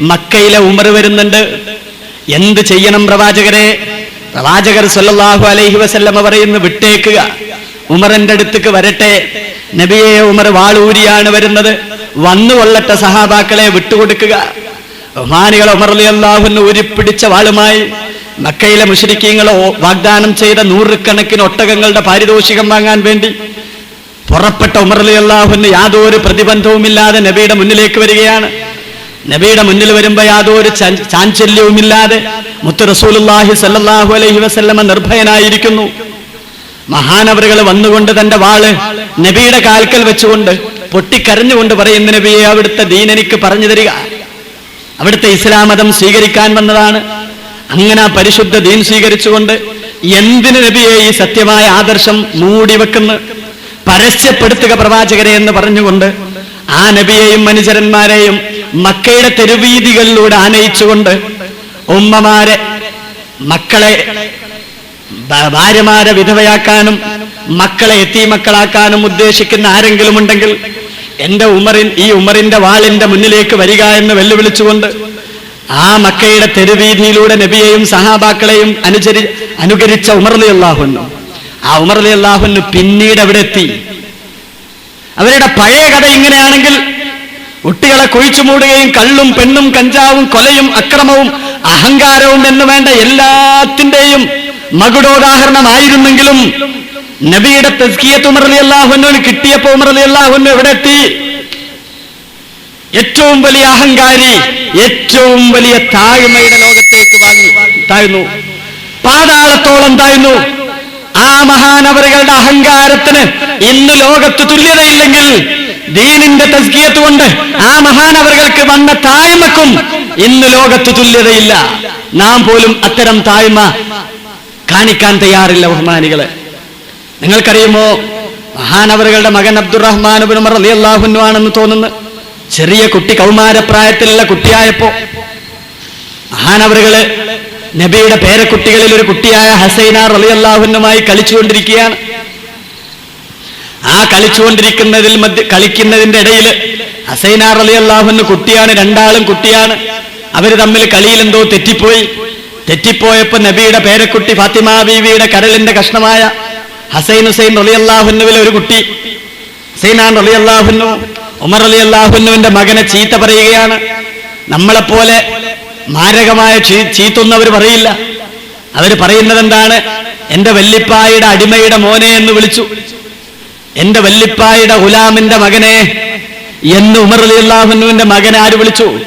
മക്കയിലെ ഉമർ വരുന്നുണ്ട്. എന്ത് ചെയ്യണം പ്രവാചകരെ? പ്രവാചകർ സല്ലാഹു അലൈഹി വസല്ലമ പറയുന്നു വിട്ടേക്കുക. ഉമറിന്റെ അടുത്തേക്ക് വരട്ടെ. നബിയെ ഉമർ വാളൂരിയാണ് വരുന്നത്. വന്നു കൊള്ളട്ടെ സഹാബാക്കളെ വിട്ടുകൊടുക്കുക. ബഹുമാനികൾ ഉമർ അലി അള്ളാഹുന്ന് ഉരുപ്പിടിച്ച വാളുമായി മക്കയിലെ മുഷരിക്കീങ്ങൾ വാഗ്ദാനം ചെയ്ത നൂറുകണക്കിന് ഒട്ടകങ്ങളുടെ പാരിതോഷികം വാങ്ങാൻ വേണ്ടി പുറപ്പെട്ട ഉമർ അലി അള്ളാഹുന്ന് യാതൊരു പ്രതിബന്ധവുമില്ലാതെ നബിയുടെ മുന്നിലേക്ക് വരികയാണ്. നബിയുടെ മുന്നിൽ വരുമ്പോ യാതൊരു ചാഞ്ചല്യവുമില്ലാതെ മുത്ത് സല്ലല്ലാഹു അലൈഹി വസല്ലമ നിർഭയനായിരിക്കുന്നു. മഹാനവറുകൾ വന്നുകൊണ്ട് തന്റെ വാൾ നബിയുടെ കാൽക്കൽ വെച്ചുകൊണ്ട് പൊട്ടിക്കരഞ്ഞുകൊണ്ട് പറയുന്ന നബിയെ അവിടുത്തെ ദീൻ എനിക്ക് പറഞ്ഞു തരിക. അവിടുത്തെ ഇസ്ലാം മതം സ്വീകരിക്കാൻ വന്നതാണ്. അങ്ങനെ ആ പരിശുദ്ധ ദീൻ സ്വീകരിച്ചുകൊണ്ട് എന്തിന് നബിയെ ഈ സത്യമായ ആദർശം മൂടി വെക്കുന്നു? പരസ്യപ്പെടുത്തുക പ്രവാചകരെ എന്ന് പറഞ്ഞുകൊണ്ട് ആ നബിയെയും മനുഷ്യരന്മാരെയും മക്കയുടെ തെരുവീതികളിലൂടെ ആനയിച്ചുകൊണ്ട് ഉമ്മമാരെ മക്കളെ ഭാര്യമാരെ വിധവയാക്കാനും മക്കളെ എത്തി മക്കളാക്കാനും ഉദ്ദേശിക്കുന്ന ആരെങ്കിലും ഉണ്ടെങ്കിൽ എന്റെ ഉമറിൻ ഈ ഉമറിന്റെ വാളിന്റെ മുന്നിലേക്ക് വരിക എന്ന് വെല്ലുവിളിച്ചുകൊണ്ട് ആ മക്കയുടെ തെരുവീതിയിലൂടെ നബിയെയും സഹാബാക്കളെയും അനുചരി അനുകരിച്ച ഉമർലി അള്ളാഹുന്നു ആ ഉമർലി അള്ളാഹുന്നു പിന്നീട് അവിടെ എത്തി? അവരുടെ പഴയ കഥ ഇങ്ങനെയാണെങ്കിൽ കുട്ടികളെ കുഴിച്ചു മൂടുകയും കള്ളും പെണ്ണും കഞ്ചാവും കൊലയും അക്രമവും അഹങ്കാരവും എന്ന് വേണ്ട എല്ലാത്തിന്റെയും മകുടോദാഹരണമായിരുന്നെങ്കിലും നബിയുടെ തസ്കിയത്ത് ഉമർ അലി അള്ളാഹുവിനോട് കിട്ടിയപ്പോ ഉമർ അലി അള്ളാഹുവിന് എവിടെ എത്തി? ഏറ്റവും വലിയ അഹങ്കാരി ഏറ്റവും വലിയ താഴ്മയുടെ ലോകത്തേക്ക് വാങ്ങി താഴ്ന്നു. പാതാളത്തോളം താഴ്ന്നു. ആ മഹാനവറുകളുടെ അഹങ്കാരത്തിന് ഇന്ന് ലോകത്ത് തുല്യതയില്ലെങ്കിൽ ദീനിന്റെ തസ്കിയത്ത് കൊണ്ട് ആ മഹാനവറുകൾക്ക് വന്ന താഴ്മക്കും ഇന്ന് ലോകത്ത് തുല്യതയില്ല. നാം പോലും അത്തരം താഴ്മ കാണിക്കാൻ തയ്യാറില്ല ബഹുമാനികളെ. നിങ്ങൾക്കറിയുമോ മഹാനവറുകളുടെ മകൻ അബ്ദുറഹ്മാൻ ഉമർ അലി അള്ളാഹുന്നു ആണെന്ന് തോന്നുന്നു? ചെറിയ കുട്ടി കൗമാരപ്രായത്തിലുള്ള കുട്ടിയായപ്പോ മഹാനവറുകൾ നബിയുടെ പേരക്കുട്ടികളിൽ ഒരു കുട്ടിയായ ഹസൈനാർ അലി അള്ളാഹുനുമായി കളിച്ചുകൊണ്ടിരിക്കുകയാണ്. ആ കളിച്ചുകൊണ്ടിരിക്കുന്നതിൽ മധ്യ കളിക്കുന്നതിന്റെ ഇടയിൽ ഹസൈനാർ അലി അള്ളാഹുന്ന് കുട്ടിയാണ് രണ്ടാളും കുട്ടിയാണ്. അവർ തമ്മിൽ കളിയിൽ എന്തോ തെറ്റിപ്പോയി. തെറ്റിപ്പോയപ്പോ നബിയുടെ പേരക്കുട്ടി ഫാത്തിമ ബീവിയുടെ കരളിന്റെ കഷ്ണമായ ഹസൈൻ ഹുസൈൻ അലി അള്ളാഹുന്നുവിലെ ഒരു കുട്ടി. ഹസൈനാൻ അലി അള്ളാഹുന്നു ഉമർ അലി അള്ളാഹുന്നുവിന്റെ മകനെ ചീത്ത പറയുകയാണ്. നമ്മളെപ്പോലെ മാരകമായ ചീത്തൊന്നും അവർ പറയില്ല. അവർ പറയുന്നത് എന്താണ് എന്റെ വല്ലിപ്പായുടെ അടിമയുടെ മോനെ എന്ന് വിളിച്ചു. എന്റെ വല്ലിപ്പായുടെ ഗുലാമിന്റെ മകനെ എന്ന് ഉമർ അലി അള്ളാഹുനുവിന്റെ മകനെ ആര് വിളിച്ചു?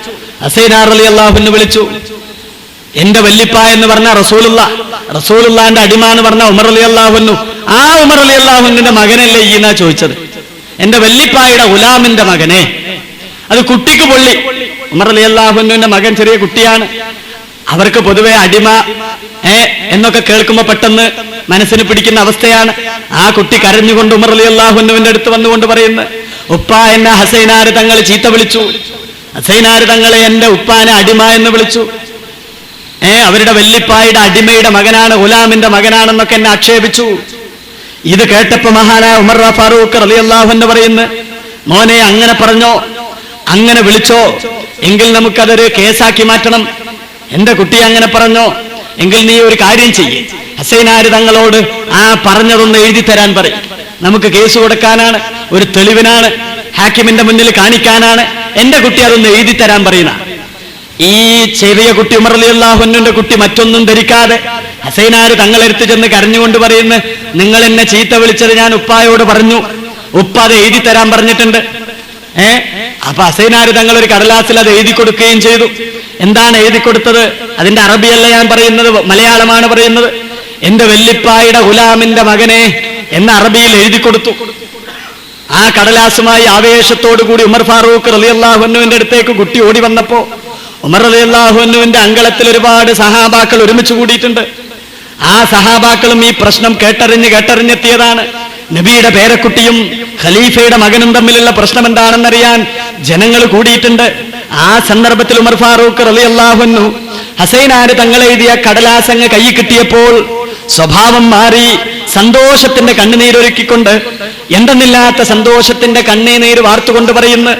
ഹസൈനാർ അലി അള്ളാഹുനു വിളിച്ചു. എന്റെ വല്ലിപ്പ എന്ന് പറഞ്ഞ റസൂലുള്ള റസൂലുള്ളാന്റെ അടിമ എന്ന് പറഞ്ഞ ഉമർ അലി അള്ളാഹുന്നു ആ ഉമർ അലി അള്ളാഹുനുവിന്റെ മകനല്ലേ ഈ എന്നാ ചോദിച്ചത്? എന്റെ വല്ലിപ്പായുടെ ഗുലാമിന്റെ മകനെ. അത് കുട്ടിക്ക് പൊള്ളി. ഉമർ അലി അള്ളാഹുനുവിന്റെ മകൻ ചെറിയ കുട്ടിയാണ്. അവർക്ക് പൊതുവെ അടിമ ഏ എന്നൊക്കെ കേൾക്കുമ്പോ പെട്ടെന്ന് മനസ്സിന് പിടിക്കുന്ന അവസ്ഥയാണ്. ആ കുട്ടി കരഞ്ഞുകൊണ്ട് ഉമർ അലി അള്ളാഹുവിന്റെ അടുത്ത് വന്നുകൊണ്ട് പറയുന്നു ഉപ്പ എന്നെ ഹസൈനാര് തങ്ങൾ ചീത്ത വിളിച്ചു. ഹസൈനാര് തങ്ങളെ എന്റെ ഉപ്പാനെ അടിമ എന്ന് വിളിച്ചു. ഏ അവരുടെ വെല്ലിപ്പായുടെ അടിമയുടെ മകനാണ് ഗുലാമിന്റെ മകനാണെന്നൊക്കെ എന്നെ ആക്ഷേപിച്ചു. ഇത് കേട്ടപ്പോ മഹാനായ ഉമർ ഫാറൂഖ് റളിയല്ലാഹു എന്ന് പറയുന്നു മോനെ അങ്ങനെ പറഞ്ഞോ അങ്ങനെ വിളിച്ചോ. എങ്കിൽ നമുക്കതൊരു കേസാക്കി മാറ്റണം. എന്റെ കുട്ടി അങ്ങനെ പറഞ്ഞോ. എങ്കിൽ നീ ഒരു കാര്യം ചെയ്യും. ഹസൈനാര് തങ്ങളോട് ആ പറഞ്ഞതൊന്ന് എഴുതി തരാൻ പറയും. നമുക്ക് കേസ് കൊടുക്കാനാണ് ഒരു തെളിവിനാണ് ഹാക്കിമിന്റെ മുന്നിൽ കാണിക്കാനാണ്. എന്റെ കുട്ടി അതൊന്ന് എഴുതി തരാൻ പറയുന്ന. ഈ ചെറിയ കുട്ടി ഉമർ അലി കുട്ടി മറ്റൊന്നും ധരിക്കാതെ ഹസൈനാര് തങ്ങളെടുത്ത് ചെന്ന് കരഞ്ഞുകൊണ്ട് പറയുന്ന നിങ്ങൾ എന്നെ ചീത്ത വിളിച്ചത് ഞാൻ ഉപ്പായോട് പറഞ്ഞു. ഉപ്പ അത് എഴുതി തരാൻ പറഞ്ഞിട്ടുണ്ട്. ഏ? അപ്പൊ ഹസൈനാര് തങ്ങൾ ഒരു കടലാസിൽ അത് എഴുതി കൊടുക്കുകയും ചെയ്തു. എന്താണ് എഴുതി കൊടുത്തത്? അതിന്റെ അറബിയല്ല ഞാൻ പറയുന്നത് മലയാളമാണ് പറയുന്നത്. എന്റെ വെല്ലിപ്പായുടെ ഗുലാമിന്റെ മകനെ എന്ന അറബിയിൽ എഴുതി കൊടുത്തു. ആ കടലാസുമായി ആവേശത്തോടു കൂടി ഉമർ ഫാറൂഖ് റലിയല്ലാഹുവിന്റെ അടുത്തേക്ക് കുട്ടി ഓടി വന്നപ്പോ ഉമർ റലിയല്ലാഹുവിന്റെ അങ്കളത്തിൽ ഒരുപാട് സഹാബാക്കൾ ഒരുമിച്ച് കൂടിയിട്ടുണ്ട്. ആ സഹാബാക്കളും ഈ പ്രശ്നം കേട്ടറിഞ്ഞ് കേട്ടറിഞ്ഞെത്തിയതാണ്. നബിയുടെ പേരക്കുട്ടിയും ഖലീഫയുടെ മകനും തമ്മിലുള്ള പ്രശ്നം എന്താണെന്നറിയാൻ ജനങ്ങൾ കൂടിയിട്ടുണ്ട്. ആ സന്ദർഭത്തിൽ ഉമർ ഫാറൂഖ് റലി അള്ളാഹുന്നു ഹസൈനാര് തങ്ങളെഴുതിയ കടലാസങ്ങ് കൈ കിട്ടിയപ്പോൾ സ്വഭാവം മാറി സന്തോഷത്തിന്റെ കണ്ണുനീരൊരുക്കിക്കൊണ്ട് എന്തെന്നില്ലാത്ത സന്തോഷത്തിന്റെ കണ്ണീനീര് വാർത്തുകൊണ്ട് പറയുന്നു.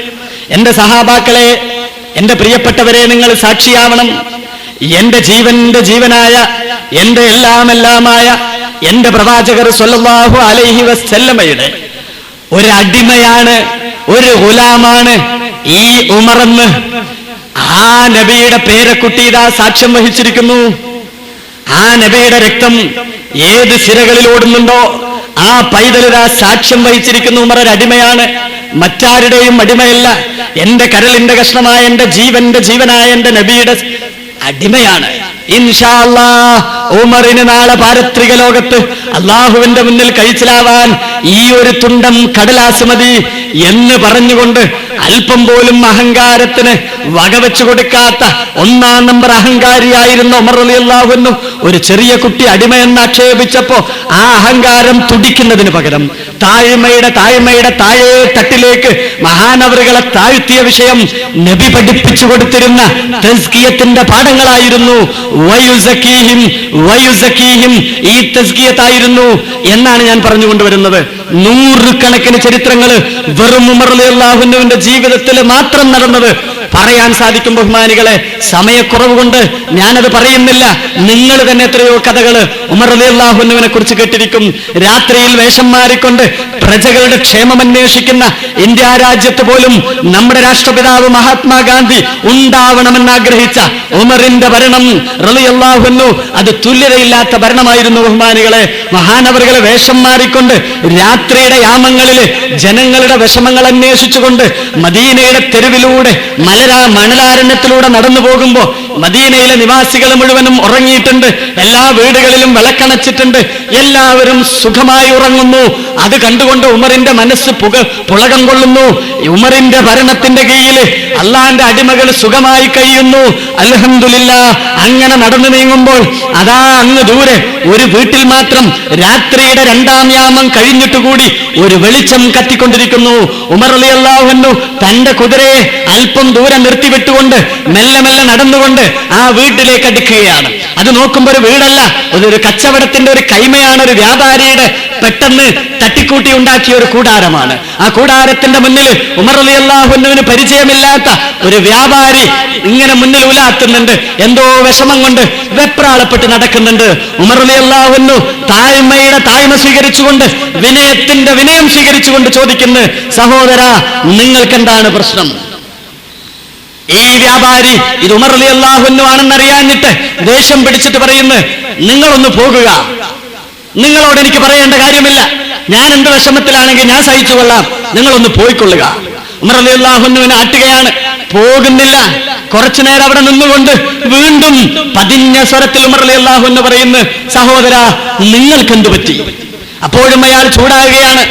എന്റെ സഹാബാക്കളെ എന്റെ പ്രിയപ്പെട്ടവരെ നിങ്ങൾ സാക്ഷിയാവണം. എന്റെ ജീവന്റെ ജീവനായ എന്റെ എല്ലാം എല്ലാമായ എന്റെ പ്രവാചകർ സൊല്ലാഹു അലൈഹി വസ്ല്ലമ്മയുടെ ഒരു അടിമയാണ് ഒരു ഗുലാമാണ് ഈ ഉമറെന്ന് ആ നബിയുടെ പേരക്കുട്ടി ഇതാ സാക്ഷ്യം വഹിച്ചിരിക്കുന്നു. ആ നബിയുടെ രക്തം ഏത് സിരകളിൽ ഓടുന്നുണ്ടോ ആ പൈതലിതാ സാക്ഷ്യം വഹിച്ചിരിക്കുന്ന ഉമർ ഒരു അടിമയാണ്. മറ്റാരുടെയും അടിമയല്ല. എന്റെ കരളിന്റെ കഷ്ണമായ എന്റെ ജീവന്റെ ജീവനായ എന്റെ നബിയുടെ അടിമയാണ്. ഇൻഷാ അല്ലാ ഉമറിന് നാളെ പാരത്രിക ലോകത്ത് അള്ളാഹുവിന്റെ മുന്നിൽ കഴിച്ചിലാവാൻ ഈ ഒരു തുണ്ടം കടലാസ് മതി എന്ന് പറഞ്ഞുകൊണ്ട് അല്പം പോലും അഹങ്കാരത്തിന് വകവെച്ചു കൊടുക്കാത്ത ഒന്നാം നമ്പർ അഹങ്കാരിയായിരുന്ന ഉമർ അലി അള്ളാഹുന്നു ഒരു ചെറിയ കുട്ടി അടിമയെന്ന് ആക്ഷേപിച്ചപ്പോ ആ അഹങ്കാരം തുടിക്കുന്നതിന് പകരം താഴ്മയുടെ താഴ്മയുടെ താഴെ തട്ടിലേക്ക് മഹാനവറുകളെ താഴ്ത്തിയ വിഷയം നബി പഠിപ്പിച്ചു കൊടുത്തിരുന്ന തസ്കിയത്തിന്റെ പാഠങ്ങളായിരുന്നു. വയുസക്കീഹിം വയുസക്കീഹിം ഈ തസ്കിയത്തായിരുന്നു എന്നാണ് ഞാൻ പറഞ്ഞുകൊണ്ടുവരുന്നത്. നൂറുകണക്കിന് ചരിത്രങ്ങൾ വെറും ഉമർ അലി അള്ളാഹുനുവിന്റെ ജീവിതത്തിൽ മാത്രം നടന്നത്. പറയാൻ സാധിക്കും ബഹുമാനികളെ. സമയക്കുറവ് കൊണ്ട് ഞാനത് പറയുന്നില്ല. നിങ്ങൾ തന്നെ എത്രയോ കഥകൾ ഉമർ അലി അള്ളാഹുനുവിനെ കുറിച്ച് കേട്ടിരിക്കും. രാത്രിയിൽ വേഷം മാറിക്കൊണ്ട് പ്രജകളുടെ ക്ഷേമം അന്വേഷിക്കുന്ന ഇന്ത്യ രാജ്യത്ത് പോലും നമ്മുടെ രാഷ്ട്രപിതാവ് മഹാത്മാഗാന്ധി ഉണ്ടാവണമെന്ന് ആഗ്രഹിച്ച ഉമറിന്റെ ഭരണം റളിയല്ലാഹുന്നു അത് തുല്യതയില്ലാത്ത ഭരണമായിരുന്നു ബഹുമാനികളെ. മഹാനവറുകളെ വേഷം മാറിക്കൊണ്ട് രാത്രിയുടെ യാമങ്ങളിൽ ജനങ്ങളുടെ വിഷമങ്ങൾ അന്വേഷിച്ചുകൊണ്ട് മദീനയുടെ തെരുവിലൂടെ മലരാ മണലാരണ്യത്തിലൂടെ നടന്നു പോകുമ്പോ മദീനയിലെ നിവാസികൾ മുഴുവനും ഉറങ്ങിയിട്ടുണ്ട്. എല്ലാ വീടുകളിലും വിളക്കണച്ചിട്ടുണ്ട്. എല്ലാവരും സുഖമായി ഉറങ്ങുന്നു. അത് കണ്ടുകൊണ്ട് ഉമറിന്റെ മനസ്സ് പുക പുളകം കൊള്ളുന്നു. ഉമറിന്റെ ഭരണത്തിന്റെ കീഴിൽ അള്ളാന്റെ അടിമകൾ സുഖമായി കഴിയുന്നു. അൽഹംദുലില്ല അങ്ങനെ നടന്നു നീങ്ങുമ്പോൾ അതാ അങ്ങ് ദൂരെ. ഒരു വീട്ടിൽ മാത്രം രാത്രിയുടെ രണ്ടാം യാമം കഴിഞ്ഞിട്ട് കൂടി ഒരു വെളിച്ചം കത്തിക്കൊണ്ടിരിക്കുന്നു. ഉമർ അലി അള്ളാഹുന്നു തന്റെ കുതിരയെ അല്പം ദൂരെ നിർത്തിവിട്ടുകൊണ്ട് മെല്ലെ മെല്ലെ നടന്നുകൊണ്ട് ആ വീട്ടിലേക്ക് അടുക്കുകയാണ്. അത് നോക്കുമ്പോൾ ഒരു വീടല്ല അതൊരു കച്ചവടത്തിന്റെ ഒരു കൈമയാണ് ഒരു വ്യാപാരിയുടെ പെട്ടെന്ന് തട്ടിക്കൂട്ടി ഉണ്ടാക്കിയ ഒരു കൂടാരമാണ്. ആ കൂടാരത്തിന്റെ മുന്നിൽ ഉമർ അലി അള്ളാഹുനുവിന് പരിചയമില്ലാത്ത ഒരു വ്യാപാരി ഇങ്ങനെ മുന്നിൽ ഉലാത്തുന്നുണ്ട്. എന്തോ വിഷമം കൊണ്ട് വെപ്രാളപ്പെട്ട് നടക്കുന്നുണ്ട്. ഉമർ അലി അള്ളാഹുന്നു താഴ്മയുടെ താഴ്മ സ്വീകരിച്ചുകൊണ്ട് വിനയത്തിന്റെ വിനയം സ്വീകരിച്ചുകൊണ്ട് ചോദിക്കുന്നു സഹോദര നിങ്ങൾക്കെന്താണ് പ്രശ്നം? ഈ വ്യാപാരി ഇത് ഉമർ അലി അള്ളാഹുന്നു ആണെന്നറിയാഞ്ഞിട്ട് ദേഷ്യം പിടിച്ചിട്ട് പറയുന്നു നിങ്ങളൊന്ന് പോകുക. നിങ്ങളോട് എനിക്ക് പറയേണ്ട കാര്യമില്ല. ഞാൻ എന്ത് വിഷമത്തിലാണെങ്കിൽ ഞാൻ സഹിച്ചു കൊള്ളാം നിങ്ങളൊന്ന് പോയിക്കൊള്ളുക. ഉമർ അലി അള്ളാഹുന്നുവിനെ ആട്ടുകയാണ്. പോകുന്നില്ല. കുറച്ചു നേരം അവിടെ നിന്നുകൊണ്ട് വീണ്ടും പതിഞ്ഞ സ്വരത്തിൽ ഉമർ അലി അള്ളാഹുന്ന് പറയുന്നു സഹോദര നിങ്ങൾക്ക് എന്തു പറ്റി? അപ്പോഴും അയാൾ ചൂടാകുകയാണ്.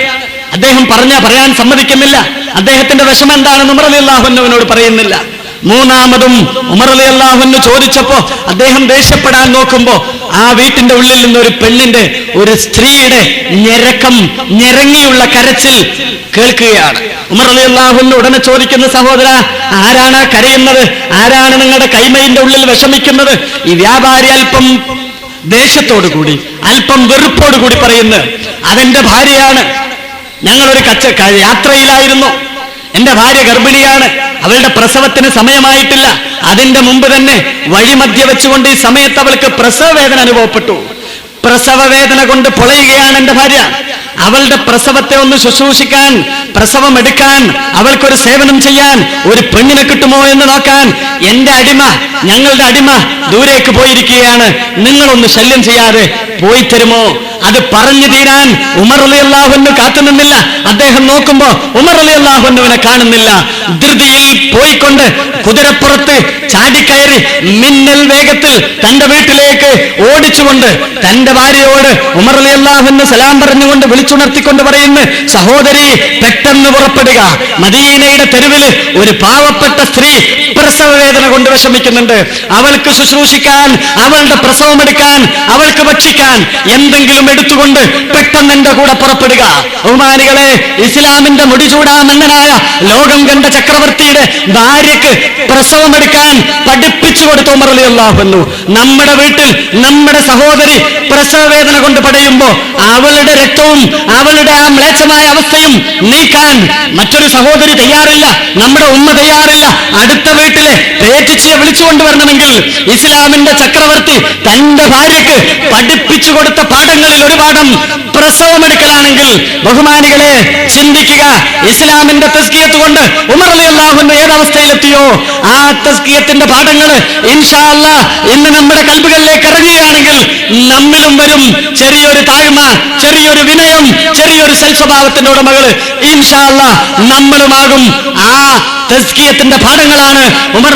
അദ്ദേഹം പറഞ്ഞ പറയാൻ സമ്മതിക്കുന്നില്ല. അദ്ദേഹത്തിന്റെ വിഷമം എന്താണെന്ന് ഉമർ അലി അള്ളാഹുന്നുവിനോട് പറയുന്നില്ല. മൂന്നാമതും ഉമർ അലി അള്ളാഹുന്ന് ചോദിച്ചപ്പോ അദ്ദേഹം ദേഷ്യപ്പെടാൻ നോക്കുമ്പോ ആ വീട്ടിന്റെ ഉള്ളിൽ നിന്ന് ഒരു പെണ്ണിന്റെ ഒരു സ്ത്രീയുടെ ഞെരക്കം ഞെരങ്ങിയുള്ള കരച്ചിൽ കേൾക്കുകയാണ്. ഉമർ അലി അള്ളാഹുന്ന് ഉടനെ ചോദിക്കുന്ന സഹോദര ആരാണ് കരയുന്നത്? ആരാണ് നിങ്ങളുടെ കൈമയിന്റെ ഉള്ളിൽ വിഷമിക്കുന്നത്? ഈ വ്യാപാരി അല്പം ദേഷ്യത്തോടു കൂടി അല്പം വെറുപ്പോടു കൂടി പറയുന്നത് അതെന്റെ ഭാര്യയാണ്. ഞങ്ങളൊരു കച്ച യാത്രയിലായിരുന്നു. എന്റെ ഭാര്യ ഗർഭിണിയാണ്. അവളുടെ പ്രസവത്തിന് സമയമായിട്ടില്ല. അതിന്റെ മുമ്പ് തന്നെ വഴിമധ്യ വെച്ചുകൊണ്ട് ഈ സമയത്ത് അവൾക്ക് പ്രസവ വേദന അനുഭവപ്പെട്ടു. പ്രസവ വേദന കൊണ്ട് പൊളയുകയാണ് എന്റെ ഭാര്യ. അവളുടെ പ്രസവത്തെ ഒന്ന് ശുശ്രൂഷിക്കാൻ പ്രസവം എടുക്കാൻ അവൾക്കൊരു സേവനം ചെയ്യാൻ ഒരു പെണ്ണിനെ കിട്ടുമോ എന്ന് നോക്കാൻ എന്റെ അടിമ ഞങ്ങളുടെ അടിമ ദൂരേക്ക് പോയിരിക്കുകയാണ്. നിങ്ങളൊന്ന് ശല്യം ചെയ്യാതെ പോയി തരുമോ? അത് പറഞ്ഞു തീരാൻ ഉമർ അലി അള്ളാഹുന്ന് കാത്തുനിന്നില്ല അദ്ദേഹം നോക്കുമ്പോ ഉമർ അലി അള്ളാഹുന്നുവിനെ കാണുന്നില്ല. ധൃതിയിൽ പോയിക്കൊണ്ട് കുതിരപ്പുറത്ത് ചാടിക്കയറി മിന്നൽ വേഗത്തിൽ തന്റെ വീട്ടിലേക്ക് ഓടിച്ചുകൊണ്ട് തന്റെ ഭാര്യയോട് ഉമർ അലി അള്ളാഹുന്ന് സലാം പറഞ്ഞുകൊണ്ട് വിളിച്ചുണർത്തിക്കൊണ്ട് പറയുന്നു സഹോദരി പെട്ടെന്ന് പുറപ്പെടുക. മദീനയുടെ തെരുവിൽ ഒരു പാവപ്പെട്ട സ്ത്രീ പ്രസവ വേദന കൊണ്ട് വിഷമിക്കുന്നുണ്ട്. അവൾക്ക് ശുശ്രൂഷിക്കാൻ അവളുടെ പ്രസവമെടുക്കാൻ അവൾക്ക് ഭക്ഷിക്കാൻ എന്തെങ്കിലും എടുത്തുകൊണ്ട് പെട്ടെന്ന് എന്റെ കൂടെ പുറപ്പെടുക. ബഹുമാനികളെ ഇസ്ലാമിന്റെ മുടിചൂടാമന്നനായ ലോകം കണ്ട ചക്രവർത്തിയുടെ ഭാര്യക്ക് പ്രസവമെടുക്കാൻ പഠിപ്പിച്ചു കൊടുത്തു അള്ളാഹുന്നു നമ്മുടെ വീട്ടിൽ നമ്മുടെ സഹോദരി പ്രസവ വേദന കൊണ്ട് പടയുമ്പോ അവളുടെ രക്തവും അവളുടെ ആ മ്ലേച്ഛമായ അവസ്ഥയും നീക്കാൻ മറ്റൊരു സഹോദരി തയ്യാറില്ല നമ്മുടെ ഉമ്മ തയ്യാറില്ല. അടുത്ത വീട്ടിലെ പേറ്റിച്ചിയെ വിളിച്ചുകൊണ്ടുവരണമെങ്കിൽ ഇസ്ലാമിന്റെ ചക്രവർത്തി തന്റെ ഭാര്യയ്ക്ക് പഠിപ്പിച്ചു കൊടുത്ത പാഠങ്ങളിൽ ഒരു പാഠം പ്രസവമെടുക്കലാണെങ്കിൽ ബഹുമാനികളെ ചിന്തിക്കുക. ഇസ്ലാമിന്റെ തസ്കിയത്ത് കൊണ്ട് ഉമർ അലി അള്ളാഹുന്റെ ഏതവസ്ഥയിലെത്തിയോ? ആ തസ്കിയത്തിന്റെ പാഠങ്ങൾ ഇൻഷാ അല്ലാ ഇന്ന് നമ്മുടെ കൽബുകളിലേക്ക് ഇറങ്ങുകയാണെങ്കിൽ നമ്മിലും വരും. ചെറിയൊരു താഴ്മ ചെറിയൊരു വിനയം ചെറിയൊരു സൽസ്വഭാവത്തിന്റെ ഇൻഷാ അല്ലാ നമ്മളുമാകും. ആ തസ്കിയത്തിന്റെ പാഠങ്ങളാണ് ഉമർ